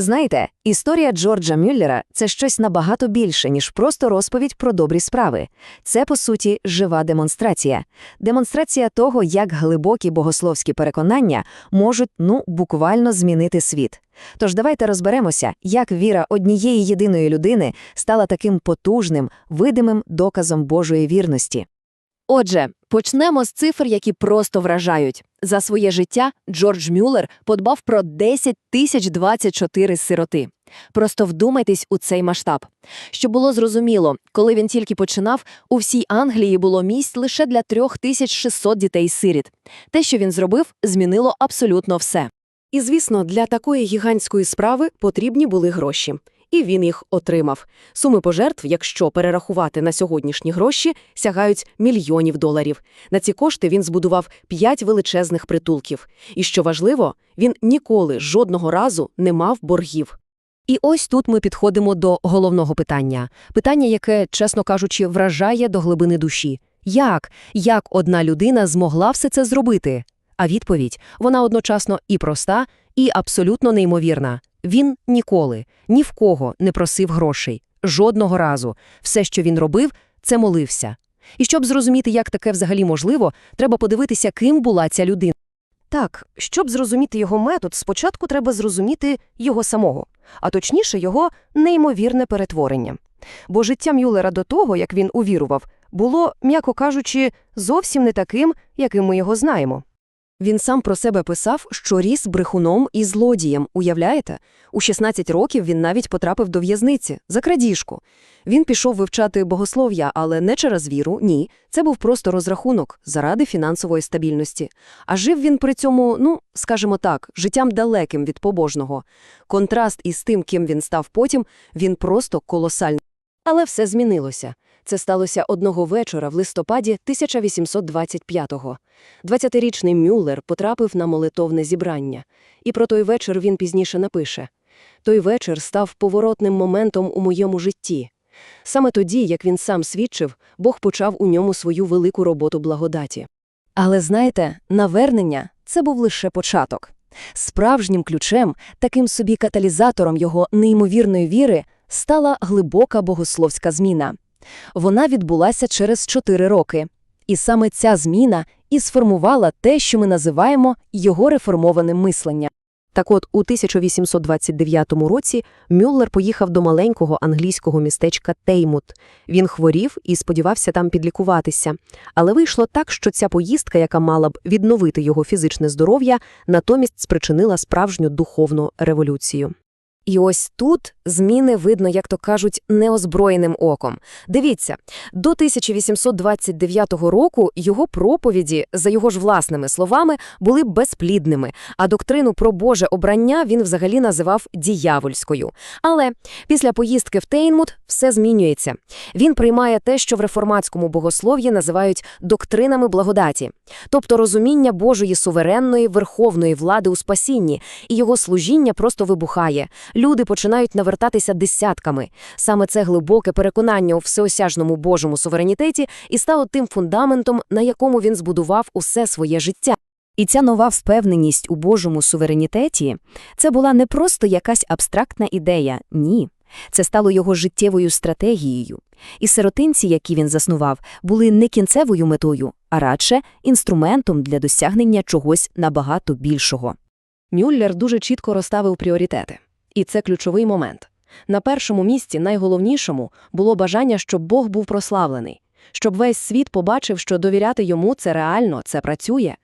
Знаєте, історія Джорджа Мюллера – це щось набагато більше, ніж просто розповідь про добрі справи. Це, по суті, жива демонстрація. Демонстрація того, як глибокі богословські переконання можуть, ну, буквально змінити світ. Тож давайте розберемося, як віра однієї єдиної людини стала таким потужним, видимим доказом Божої вірності. Отже, почнемо з цифр, які просто вражають. За своє життя Джордж Мюллер подбав про 10 тисяч 24 сироти. Просто вдумайтесь у цей масштаб. Щоб було зрозуміло, коли він тільки починав, у всій Англії було місць лише для 3600 дітей-сиріт. Те, що він зробив, змінило абсолютно все. І, звісно, для такої гігантської справи потрібні були гроші. І він їх отримав. Суми пожертв, якщо перерахувати на сьогоднішні гроші, сягають мільйонів доларів. На ці кошти він збудував п'ять величезних притулків. І що важливо, він ніколи жодного разу не мав боргів. І ось тут ми підходимо до головного питання. Питання, яке, чесно кажучи, вражає до глибини душі. Як? Як одна людина змогла все це зробити? А відповідь, вона одночасно і проста, і абсолютно неймовірна. Він ніколи, ні в кого не просив грошей. Жодного разу. Все, що він робив, це молився. І щоб зрозуміти, як таке взагалі можливо, треба подивитися, ким була ця людина. Так, щоб зрозуміти його метод, спочатку треба зрозуміти його самого, а точніше його неймовірне перетворення. Бо життя Мюллера до того, як він увірував, було, м'яко кажучи, зовсім не таким, яким ми його знаємо. Він сам про себе писав, що ріс брехуном і злодієм, уявляєте? У 16 років він навіть потрапив до в'язниці за крадіжку. Він пішов вивчати богослов'я, але не через віру, ні. Це був просто розрахунок заради фінансової стабільності. А жив він при цьому, ну, скажімо так, життям далеким від побожного. Контраст із тим, ким він став потім, він просто колосальний. Але все змінилося. Це сталося одного вечора в листопаді 1825-го. 20-річний Мюллер потрапив на молитовне зібрання. І про той вечір він пізніше напише. Той вечір став поворотним моментом у моєму житті. Саме тоді, як він сам свідчив, Бог почав у ньому свою велику роботу благодаті. Але знаєте, навернення – це був лише початок. Справжнім ключем, таким собі каталізатором його неймовірної віри, стала глибока богословська зміна. Вона відбулася через чотири роки. І саме ця зміна і сформувала те, що ми називаємо його реформованим мисленням. Так от, у 1829 році Мюллер поїхав до маленького англійського містечка Теймут. Він хворів і сподівався там підлікуватися. Але вийшло так, що ця поїздка, яка мала б відновити його фізичне здоров'я, натомість спричинила справжню духовну революцію. І ось тут зміни видно, як то кажуть, неозброєним оком. Дивіться, до 1829 року його проповіді, за його ж власними словами, були безплідними, а доктрину про Боже обрання він взагалі називав діявольською. Але після поїздки в Тейнмут все змінюється. Він приймає те, що в реформатському богослов'ї називають доктринами благодаті, тобто розуміння Божої суверенної верховної влади у спасінні, і його служіння просто вибухає. Люди починають навертатися десятками. Саме це глибоке переконання у всеосяжному Божому суверенітеті і стало тим фундаментом, на якому він збудував усе своє життя. І ця нова впевненість у Божому суверенітеті це була не просто якась абстрактна ідея, ні. Це стало його життєвою стратегією. І сиротинці, які він заснував, були не кінцевою метою, а радше інструментом для досягнення чогось набагато більшого. Мюллер дуже чітко розставив пріоритети. І це ключовий момент. На першому місці, найголовнішому, було бажання, щоб Бог був прославлений, щоб весь світ побачив, що довіряти йому це реально, це працює.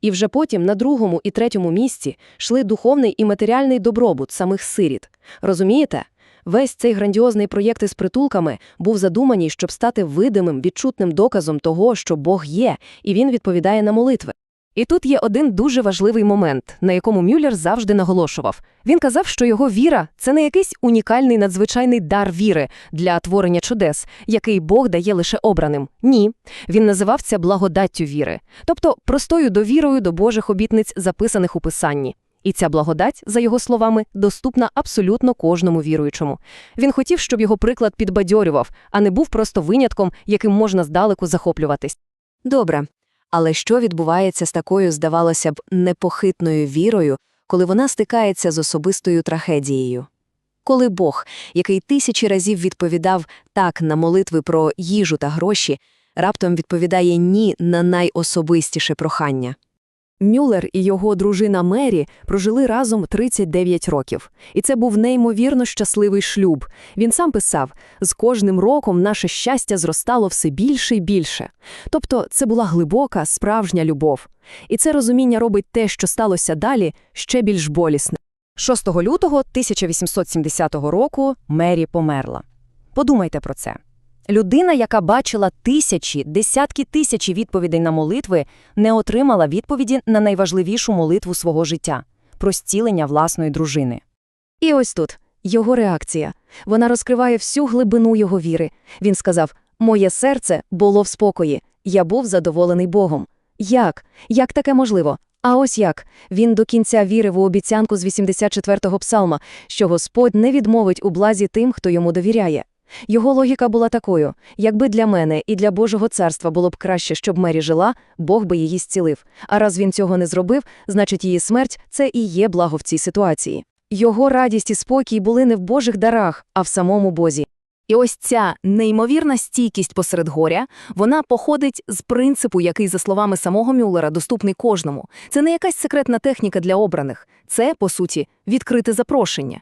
І вже потім на другому і третьому місці йшли духовний і матеріальний добробут самих сиріт. Розумієте? Весь цей грандіозний проєкт із притулками був задуманий, щоб стати видимим, відчутним доказом того, що Бог є, і він відповідає на молитви. І тут є один дуже важливий момент, на якому Мюллер завжди наголошував. Він казав, що його віра це не якийсь унікальний надзвичайний дар віри для творення чудес, який Бог дає лише обраним. Ні, він називав це благодаттю віри, тобто простою довірою до Божих обітниць, записаних у Писанні. І ця благодать, за його словами, доступна абсолютно кожному віруючому. Він хотів, щоб його приклад підбадьорював, а не був просто винятком, яким можна здалеку захоплюватись. Добре, але що відбувається з такою, здавалося б, непохитною вірою, коли вона стикається з особистою трагедією. Коли Бог, який тисячі разів відповідав так на молитви про їжу та гроші, раптом відповідає ні на найособистіше прохання. Мюллер і його дружина Мері прожили разом 39 років. І це був неймовірно щасливий шлюб. Він сам писав, з кожним роком наше щастя зростало все більше і більше. Тобто це була глибока, справжня любов. І це розуміння робить те, що сталося далі, ще більш болісне. 6 лютого 1870 року Мері померла. Подумайте про це. Людина, яка бачила тисячі, десятки тисячі відповідей на молитви, не отримала відповіді на найважливішу молитву свого життя – про зцілення власної дружини. І ось тут його реакція. Вона розкриває всю глибину його віри. Він сказав: Моє серце було в спокої, я був задоволений Богом. Як? Як таке можливо? А ось як. Він до кінця вірив у обіцянку з 84-го псалма, що Господь не відмовить у блазі тим, хто йому довіряє. Його логіка була такою: якби для мене і для Божого царства було б краще, щоб Мері жила, Бог би її зцілив. А раз він цього не зробив, значить її смерть це і є благо в цій ситуації. Його радість і спокій були не в Божих дарах, а в самому Бозі. І ось ця неймовірна стійкість посеред горя, вона походить з принципу, який, за словами самого Мюллера, доступний кожному. Це не якась секретна техніка для обраних. Це, по суті, відкрите запрошення.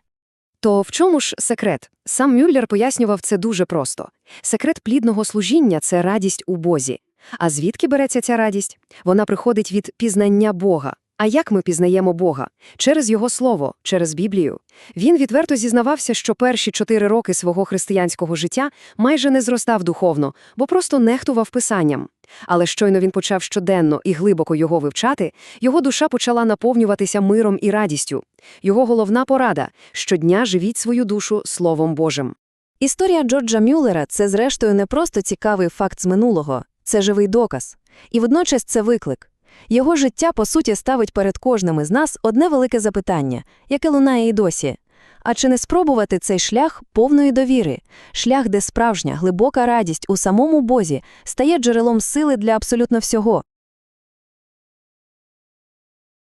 То в чому ж секрет? Сам Мюллер пояснював це дуже просто. Секрет плідного служіння – це радість у Бозі. А звідки береться ця радість? Вона приходить від пізнання Бога. А як ми пізнаємо Бога? Через Його Слово, через Біблію. Він відверто зізнавався, що перші чотири роки свого християнського життя майже не зростав духовно, бо просто нехтував писанням. Але щойно він почав щоденно і глибоко його вивчати, його душа почала наповнюватися миром і радістю. Його головна порада – щодня живіть свою душу Словом Божим. Історія Джорджа Мюллера – це, зрештою, не просто цікавий факт з минулого, це живий доказ. І водночас це виклик. Його життя, по суті, ставить перед кожним із нас одне велике запитання, яке лунає і досі. А чи не спробувати цей шлях повної довіри? Шлях, де справжня, глибока радість у самому Бозі стає джерелом сили для абсолютно всього.